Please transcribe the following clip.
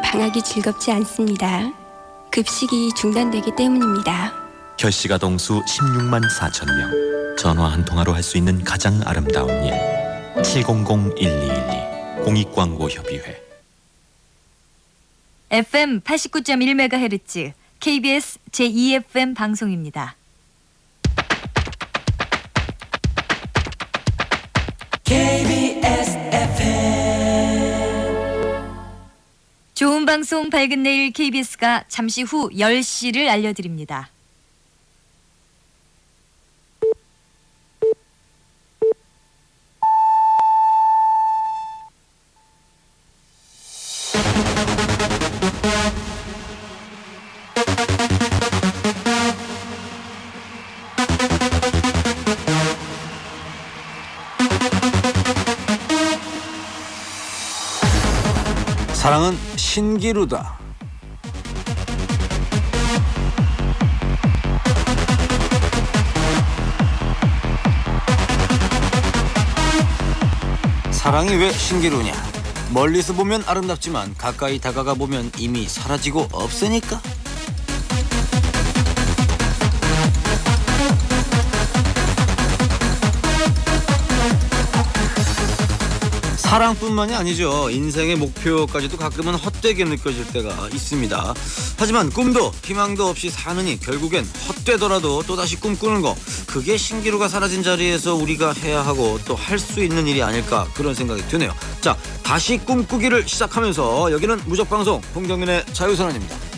방학이 즐겁지 않습니다. 급식이 중단되기 때문입니다. 결시가 동수 16만 4천 명 전화 한 통화로 할 수 있는 가장 아름다운 일 700-1212 공익광고협의회 FM 89.1MHz KBS 제2FM 방송입니다. 좋은 방송 밝은 내일 KBS가 잠시 후 10시를 알려드립니다. 사랑은 신기루다. 사랑이 왜 신기루냐? 멀리서 보면 아름답지만 가까이 다가가 보면 이미 사라지고 없으니까. 사랑뿐만이 아니죠. 인생의 목표까지도 가끔은 헛되게 느껴질 때가 있습니다. 하지만 꿈도 희망도 없이 사느니 결국엔 헛되더라도 또다시 꿈꾸는 거 그게 신기루가 사라진 자리에서 우리가 해야 하고 또 할 수 있는 일이 아닐까 그런 생각이 드네요. 자, 다시 꿈꾸기를 시작하면서 여기는 무적방송 홍경민의 자유선언입니다.